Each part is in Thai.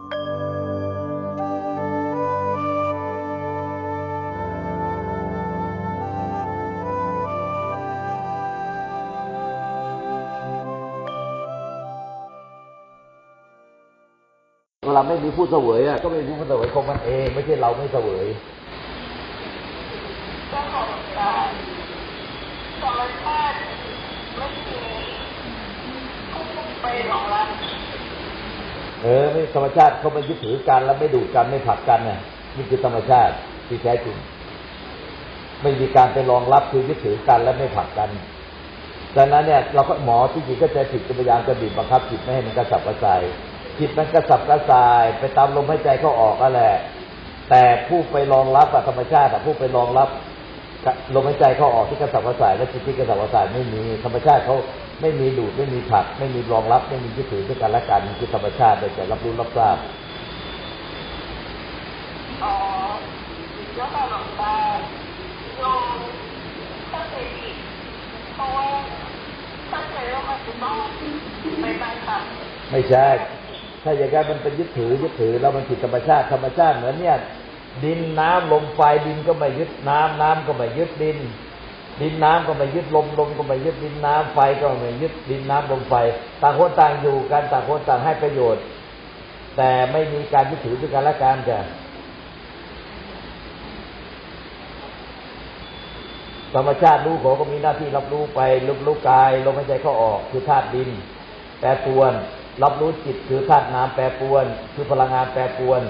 เวลาไม่มีผู้เสวยอะก็ไม่มีผู้เสวยของมันเอง ไม่ใช่เราไม่เสวยเจ้าของการธรรมชาติไม่มีผู้ไปรองรับ เออไม่ธรรมชาติเขาไม่ยึดถือกันแล้วไม่ดูดกันไม่ผลักกันน่ะนี่คือธรรมชาติที่แท้จริงไม่มีการไปรองรับคือยึดถือกันและไม่ผลักกันดังนั้นเนี่ยเราก็หมอที่จริงก็จะผิดพยายามจะบีบบังคับจิตไม่ให้มันกระสับกระส่ายจิตมันกระสับกระส่าย ไปตามลมหายใจเขาออกนั่นแหละ แต่ผู้ไปรองรับธรรมชาติผู้ไปรองรับ ลมหายใจเขาออกที่กระสับกระส่ายและจิตที่กระสับกระส่ายไม่มีธรรมชาติเขาไม่มีดูดไม่มีผลัก ไม่มีรองรับ ไม่มียึดถือด้วยกันและกันคือธรรมชาติโดยแต่รับรู้รับทราบอ๋อเจ้าของหลวงตาโยมเข้าใจผิดเพราะว่าเข้าใจว่ามันจะต้องไปบังคับไม่ใช่ถ้าอย่างนั้นมันเป็นยึดถือยึดถือแล้วมันผิดธรรมชาติธรรมชาติเหมือนเนี่ย ดินน้ำลมไฟดินก็ไม่ยึดน้ำน้ำก็ไม่ยึดดิน ดินน้ำก็ไม่ยึดลมลมก็ไม่ยึดดินน้ำไฟก็ไม่ยึดดินน้ำลมไฟ ต่างคนต่างอยู่กันต่างคนต่างให้ประโยชน์ แต่ไม่มีการยึดถือด้วยกันและกันจ้ะธรรมชาติรู้เขาก็มีหน้าที่รับรู้ไปรับรู้กายลมหายใจเข้าออกคือธาตุดิน แปรปวน รับรู้จิตคือธาตุน้ำแปรปวน คือพลังงานแปรปวน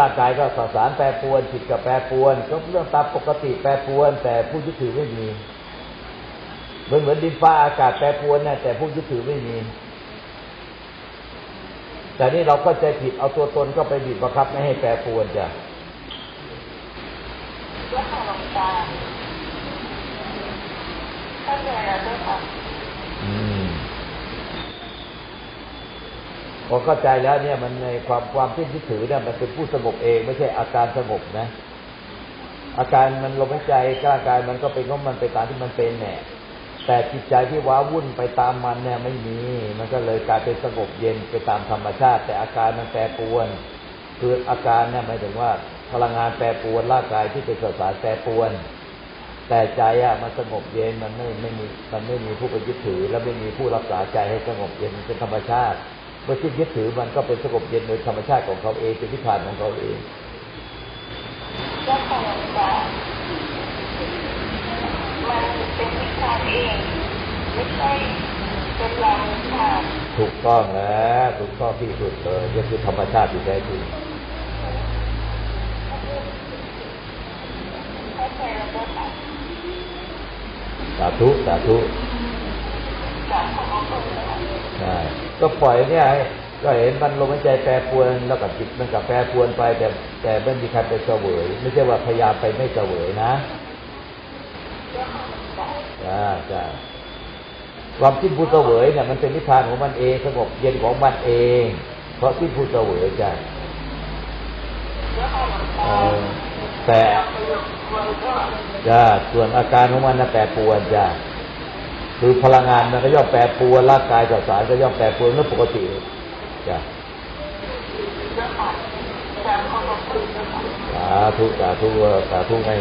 ร่างกายก็สสารแปรปวนจิตก็แปรปวนก็เรื่องตามปกติแปรปวน แต่ผู้ยึดถือไม่มีเหมือนเหมือนดินฟ้าอากาศแปรปวนนะแต่ผู้ยึดถือไม่มี แต่นี่เราก็ใจผิดเอาตัวตนก็ไปบีบบังคับไม่ให้แปรปวนจ้ะเจ้าของหลวงตาเข้าเค่ะ อืม พอเข้าใจแล้วเนี่ยมันในความความที่ยึดถือเนี่ยมันเป็นผู้สงบเองไม่ใช่อาการสงบนะ อาการมันลมหายใจร่างกายมันก็เป็นของมันไปตามที่มันเป็นแน่แต่จิตใจที่ว้าวุ่นไปตามมันเนี่ยไม่มี มันก็เลยกลายเป็นสงบเย็นไปตามธรรมชาติ แต่อาการมันแปรปรวน คืออาการเนี่ยหมายถึงว่าพลังงานแปรปรวนร่างกายที่เป็นสสารแปรปรวน แต่ใจอะมันสงบเย็นมันไม่ไม่มีมันไม่มีผู้ไปยึดถือ และไม่มีผู้รักษาใจให้สงบเย็นมันเป็นธรรมชาติ เมื่อที่ยึดถือมันก็เป็นสงบเย็นโดยธรรมชาติของเขาเองเป็นทิฏฐานของเขาเองเจ้าของหลวงตามันเป็นวิชาเองไม่ใช่เป็นแรงวิชาถูกต้องแล้วถูกต้องที่สุดเลยก็คือธรรมชาติที่แท้จริงเข้าใจแล้วเจ้าค่ะสาธุสาธุ ก็ปล่อยเนี่ยก็เห็นมันลมหายใจแปรปรวนแล้วก็จิตมันก็แปรปรวนไป แต่แต่ไม่มีใครไปเสวย ไม่ใช่ว่าพยายามไปไม่เสวยนะเจ้าของหวงตาจ้าจ้าความสิ้นผู้เสวยเนี่ยมันเป็นนิพพานของมันเองสงบเย็นของมันเอง เพราะสิ้นผู้เสวยจ้าแต่จ้าส่วนอาการของมันนะแปรปรวนจ้า คือพลังงานมันก็ย่อมแปรปรวนร่างกายกับสารก็ย่อมแปรปรวนเรื่องปกติจ้ะสาธุสาธุสาธุให้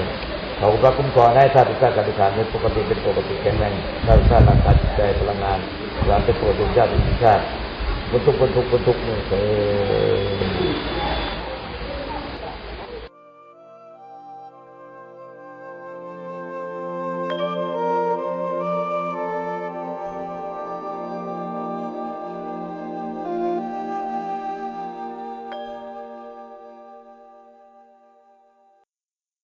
เขาพระคุ้มครองให้ท่านทุกท่านการศึกษาเป็นปกติเป็นปกติแข็งแรงท่านทุกท่านร่างกายใจพลังงานหลานเป็นปกติชาติเป็นชาติบรรทุกบรรทุกบรรทุกนี่เออ